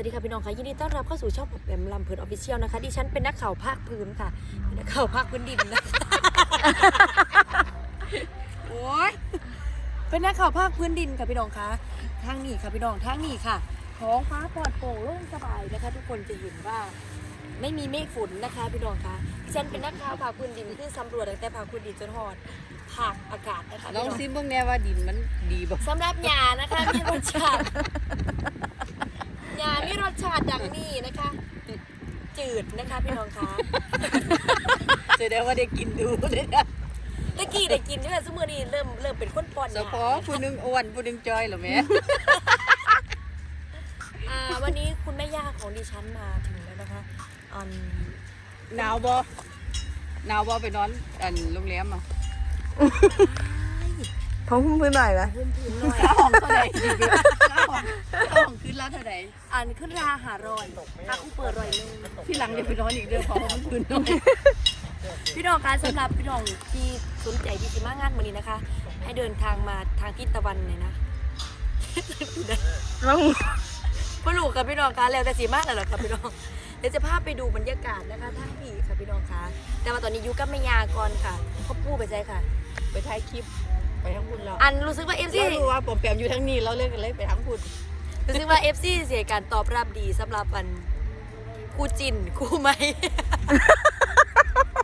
วัสดีค่ะพี่น้องค่ะยินดีต้อนรับเข้าสู่ช่องผมแปมลำเพลินออฟฟิเชียลนะคะดิฉันเป็นนักข่าวภาคพื้นค่ะเป็นนักข่าวภาคพื้นดินนะคะโอ้ยเป็นนักข่าวภาคพื้นดินค่ะพี่น้องคะทางนี้ค่ะพี่น้องทางนี้ค่ะท้องฟ้าปลอดโปร่งโล่งสบายนะคะ ทุกคนจะเห็นว่าไม่มีเมฆฝนนะคะพี่น้องคะดิฉันเป็นนักข่าวภาคพื้นดินคือสำรวจตั้งแต่ภาคพื้นดินจนหอดภาคอากาศนะคะลพี่องน้องซิมเบิ่งแน่ว่าดินมันดีบ่สำหรับยานะคะมีรสชาติ ยามีรสชาติดังนี้นะคะ จืดนะคะพี่น้องคะแสดงว่าได้กินดูเลยนะตะกี้ได้กินใช่ไหมสมือนี้เริ่มเริ่มเป็นคนป้อนเฉยาพาะผู้หนึงอ้วนผู้หนึงจอยเหรอแม่ อ่าวันนี้คุณแม่ย่าของดิฉันมาถึงแล้วนะคะอืมหนาวบ่หนาวบ่ไปนอนอันโรงแรมอะ ท้องพื้นหน่อยนะพื้นพื้นหน่อยค่าห้องเท่าใดดีเด้อค่าห้องค่าห้องคืนละเท่าใดอ่านขึ้นราหารอยค่ะคู่เปิดรอยนึงพี่หลังอย่าไปนอนอีกเด้อเพราะว่ามันคืนน้อยพี่น้องคะสำหรับพี่น้องที่สนใจที่จะมางานวันนี้นะคะ ให้เดินทางมาทางทิศตะวันเลยนะน้องพลูกกับพี่น้องคะแล้วแต่สีมากเลยเหรอครับพี่น้องเดี๋ยวจะพาไปดูบรรยากาศนะคะท่าพี่ค่ะพี่น้องคะแต่ว่าตอนนี้อยุกับแม่ยากรค่ะเขาปู้ไปใจค่ะ ไปถ่ายคลิป ไปทั้งคุณเราอันรู้สึกว่าเอฟซี เรารู้ว่าปอมแปมอยู่ทั้งนี้เราเลิกกันเลยไปทั้งคุณรู้สึกว่าเอฟซีเสียการตอบรับดีสำหรับอันคู่จินคู่ไหม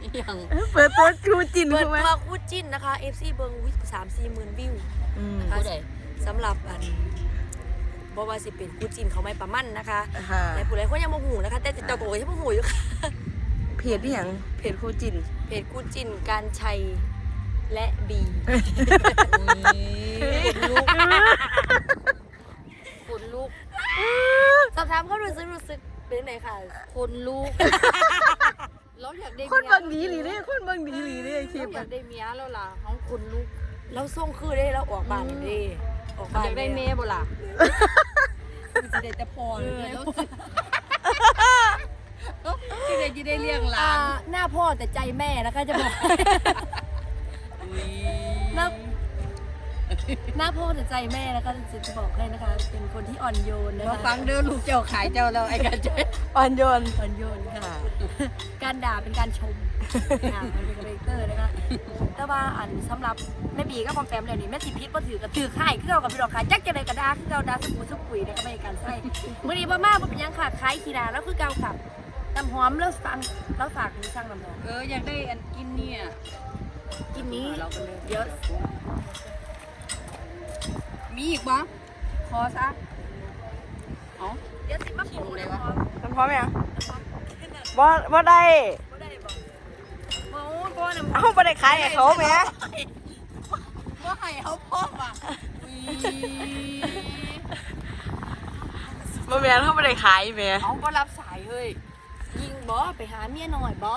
อหย่างเปิดตัวชูจินเปิดใช่ไหมตัวคู่จินนะคะเอฟซีเบิงวิสามสี่หมื่นวิวอืม นะคะผู้ใดสำหรับอันบอว่าสิเป็นคู่จินเขาไม่ประมั่นนะคะค่ะ แต่ผู้ใดคนยังโมหูนะคะ แต่เจ้าตัวที่โมหูอยู่ค่ะ เพจที่อย่างเพจคูจิน เพจคู่จินการชัย และบีคนลุกคนลุกสอบถามเขารู้สึกรู้สึกเป็นไงค่ะคนลุกเราอยากได้คนเมียเบางดีหรือเนี่ยคนเบางดีหรือเนี่ยคลิเราปอยากได้เมียแล้วล่ะเขาคนลุกเราส่งคือได้เราออกบ้านนี่เด้ออกบ้านอยากได้เมียบ่ล่ะคือจะได้จะพอเอเลอยแล้วสิที่ได้จะได้เลี้ยงหลาอ่านหน้าพ่อแต่ใจแม่นะคะจะบอก หน้าหน้าพ่อแต่ใจแม่นะคะจะจะบอกให้นะคะ เป็นคนที่อ่อนโยนนะมาคะฟังเด้อลูกเจ้าขายเจ้าแล้วไอ้กันเจ้อ่อนโยน อ่อนโยนค่ะ การด่าเป็นการชมอ่ามันเป็นคาแรคเตอร์นะคะ แต่ว่าอันสำหรับแม่บีก็พอมแปมแล้วนี่แม่สิพิษบ่ถือกับถือข่ายคือเรากับพี่ดอกค่ะจักจะได้กระดาคือเราดาสมุนสุกุยนะคะไม่การใส่มื้อนี้บ่มาบ่เป็นหยังค่ะขายขี้ดาแล้วคือเก่ากับน้ำหอมแล้วสั่งแล้วฝากมีสั่งน้ำหอม เอออยากได้อันกินเนี่ย กินนี้เยอะ มีอีกบ่ขอซะเอาเดี๋ยวสิมาปรุงเลยว่ามันพร้อมยังว่าว่ได้บ่ได้บ่โอ้บ่น้เอาไม่ได้ขายกับเขาไหมว่ให้เขาพ่อว่ะบ่แม่นเขาไม่ได้ขายแม่เขาก็รับสายเฮ้ยยิงบ่ไปหาเมียหน่อยบ่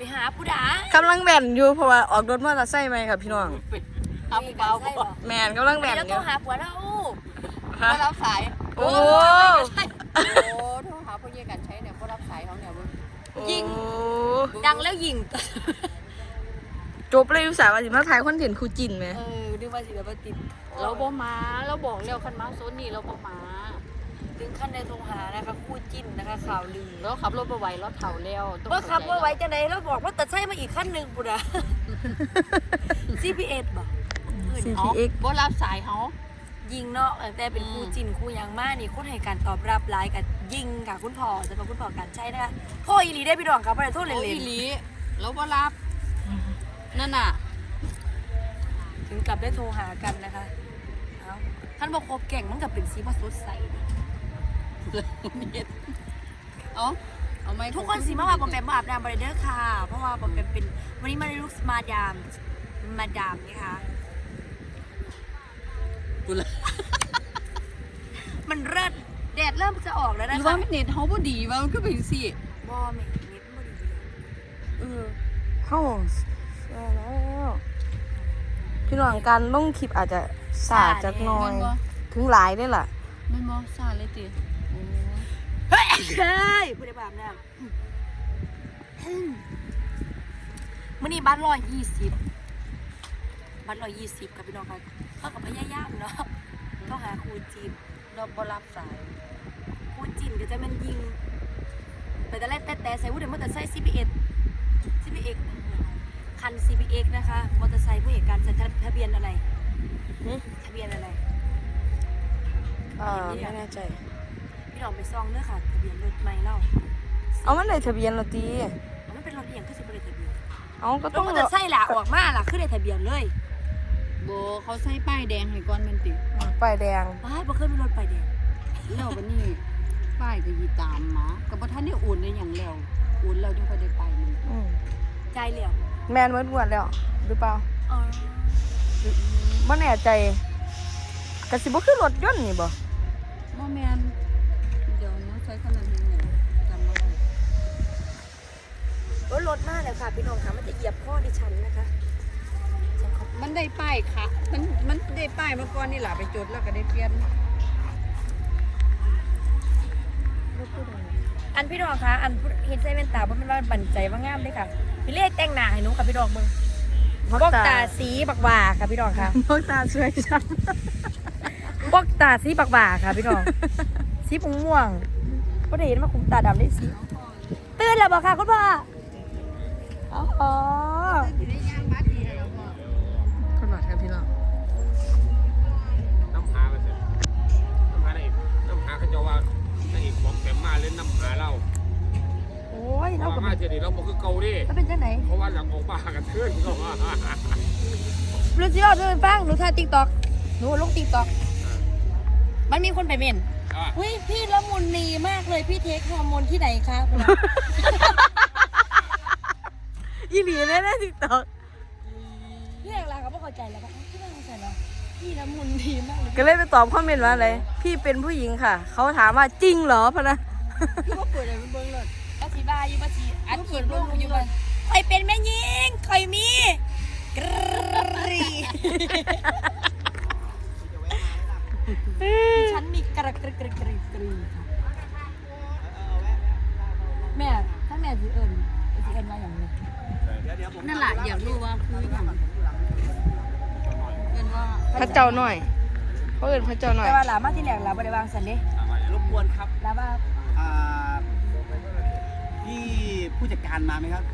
ไปหาผู้ใดกำลังแบ่นอยู่เพราะว่าออกรถมอเตอร์ไซค์ไหมครับพี่น้อง เอาเบาใช่บ่บ่แมนกำลังแบ่นแล้วอโทรยู่หาผัวเราฮะก็รับสายโอ้ โอ้โทรหาพ่อเยี่ยกันใช้เนี่ยก็รับสายเขาเนี่ยเบิ่งยิง โอ้ดังแล้วยิง จบเลยอุตส่าห์ว่าสิมาถ่ายคอนเทนต์คูจินไหมเออนึกว่าสิแบบว่าติดเราบ่มาเราบอกแล้วคันมาโซนนี่เราบ่มา ถึงขั้นในโทรหานะคะคู่จิ้นนะคะข่าวลือเราขับรถไปไหวเราเถ่าแล้วต้องว่าขับว่าไว้เข้าใจจะไหนแล้วบอกว่าตัดใช่มาอีกขั้นหนึ่งปุระ CPS บ่เรา CPX บ่รับสายเขายิงเนาะแต่เป็นคู่จิ้นคู่หยังมากนี่คุณให้การตอบรับร้ายกับยิงค่ะคุณพ่อสำหรับคุณพ่อการใช้นะคะโทษอีหลีได้พี่น้องครับไม่ได้โทษโอ้เล่อีนหลีเราบ่รับ นั่นน่ะ ๆถึงกลับได้โทรหากันนะคะเอาท่านบอกครบเก่งมันกับเป็นสีมาสดใสนี่ เอาเอาไหมทุกคนสีมาว่าบอมแปมบอาบน้ำบริเดอร์ค่ะ เพราะว่าบอมแปมเป็นวันนี้มาในลุคมาดามมาดามนะคะกูละมันเลิศแดดเริ่มจะออกแล้วหนะรือคะว่าเน็ตเขาบ่ดีว่ามันก็เป็นสิบอมไม่นิดไม่ดีเลยเออเข้าเชื่อแล้วพี่น้องการลงคลิปอาจจะสาดจักหน้อย แม่นบ่ถึงหลายได้ล่ะ แม่นบ่ซาเลยติโอ้ เฮ้ยเฮ้ยพูดได้บาปน้ำมื่อนี้บ้านร้อยยี่สิบบ้านร้อยยี่สิบกับพี่น้องค่ะเขากับพยายามเนาะต้องหาครูจีนเราบ่รับสายครูจะมันยิงไปแต่แรกแต่แต่ใส่วุ้นมอเตอร์ไซค์ CBX CBX คัน CBX นะคะมอเตอร์ไซค์ผู้เหตุการณ์ใส่ทะเบียนอะไรหึทะเบียนอะไรอ่าไม่แน่ใจ พี่น้องไปซองเนื้อค่ะทะเบียนรถไม่เล่าเอามันเลยทะเบียนเราตีมันเป็นรถเอียงก็สิบเลยทะเบียนเอาก็รต้ถองมอเตอร์ไซค์ล่ะออกมาล่ะขึ้นในทะเบียนเลยโบเขาใส่ป้ายแดงให้ก่อนแมันติป้ายแดง ว้ายบ่เคยมีรถไปเดียวแล้ววันนี้ป้ายก็ยีตามมาก็บ่ทันได้โอุ่นได้หยังแล้วโอุ่นแล้วจังค่อยได้ไปมันอืมใจเหลี่ยมแมนเมื่อวันแล้วหรือเปล่าอ๋อไม่แน่ใจกระสิบ่คือรถยนต์นี่บ่บ่แม่น รถรถมากเลยค่ะพี่น้องค่ะมันจะเหยียบข้อดิฉันนะคะฉันขอมันได้ป้ายค่ะ มันมันได้ป้ายมาก่อนนี่ล่ะไปจดแล้วก็ได้เปลี่ยนอันพี่น้องคะอันเห็นใจเป็นตาบ่เป็นว่าบั่นใจว่างามเด้อค่ะ พี่เลขแต่งหน้าให้หนูค่ะพี่น้องเบิ่งบอกตาสีบักหว่าค่ะพี่น้องค่ะพวกตาสวยจังบอกตาสีบักหว่าค่ะพี่น้องสีผงม่วงก็ได้เห็นว่าคุมตาดำได้สีตื่นแล้วบอกค่ะคุณพ่อ อ๋อขนาดครับพี่น้องน้ำหาไปเสร็จน้ำหาได้อีกน้ำหาเขาจะว่าได้อีกบอกแต่มาเล่นน้ำหาเราโอ้ยเพเราราะก็ว่ามาเจดีเราบอกคือเกาดิเราเป็นจังไหนเพราะว่าหลังออกมากันเทื่อนเขาว่ารู้สิว่าเดินฟังหนูถ่ายติ๊กต็อกหนูลงติ๊กต็อกมันมีคนไปเมนอะอุ้ยพี่ละมุนนีมากเลยพี่เทคฮอร์โมนที่ไหนคะ อีหลีแน่แน่ทิกตอกพี่อะไรเขาไม่เข้าใจแล้วค่ะพี่ไม่เข้าใจแล้วพี่ละมุนดีมากเลยก็เลยไปตอบคอมเมนต์ว่าอะไร พี่เป็นผู้หญิงค่ะ เขาถามว่าจริงเหรอพะนะคือว่าเปิดให้มันเบิ่งเลยป้าสีบ้าอยู่ป้าสีอัดคลิปลงอยู่บ้านคอยเป็นแม่ยิงคอยมีกรีฉันมีกระกระกระกระกรีค่ะแม่ถ้าแม่สิเอิญสิเอิญว่าอย่างนี้ นั่นล่ะอยากรู้ว่าคือหยังเอิ้นว่า พระเจ้าหน่อยเขาเอินพระเจ้าหน่อยแต่ว่าหลามาที่แรกหลาบริวางสันเด้รบกวนครับหลาว่าอ่าพี่ผู้จัดการมาไหมครับ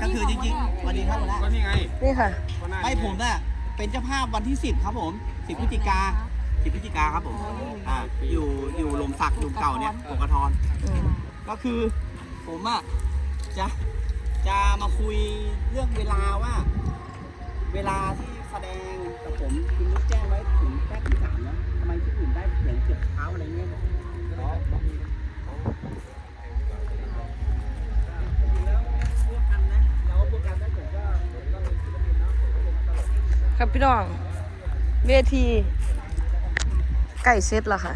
ก็คือจริงๆสวัสดีครับหัวหน้าก็นี่ไงนี่ค่ะก็น่าไม่ผมน่ะเป็นเจ้าภาพวันที่ 10 ครับผม10พฤศจิกา10พฤศจิกาครับผมอ่าอยู่อยู่ลมศักดิ์ลมเก่าเนี่ยปกทรอืมก็คือผมอะจะจะมาคุยเรื่องเวลาว่า เวลาที่แสดงกับผมคุณนุชแจ้งไว้ถึงแค่ที่สามนะทำไมที่อื่นได้เสียงเกือบเช้าอะไรเงี้ยอ๋อพวกกันนะแล้วพวกกันได้ผมก็ผมก็เป็นศิลปินเนาะผมก็ครับพี่น้อง เวที ใกล้เสร็จแล้วค่ะ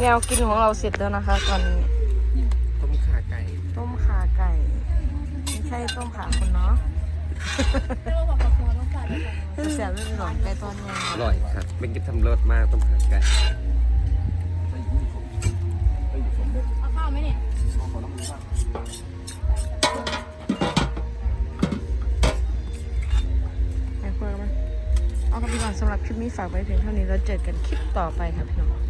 แนวกินของเราเสร็จแล้วนะคะตอนนี้ต้มขาไก่ ต้มขาไก่ไม่ใช่ต้มขาคนเนาะเสียบไม่เป็นหรอกไก่ตอนนี้อร่อยครับเป็นกินทำรสมากต้มขาไก่ไอ้เพื่อนมันเอาครับพี่น้องสำหรับคลิปนี้ฝากไว้เพียงเท่านี้แล้วเจอกันคลิปต่อไปครับพี่น้อง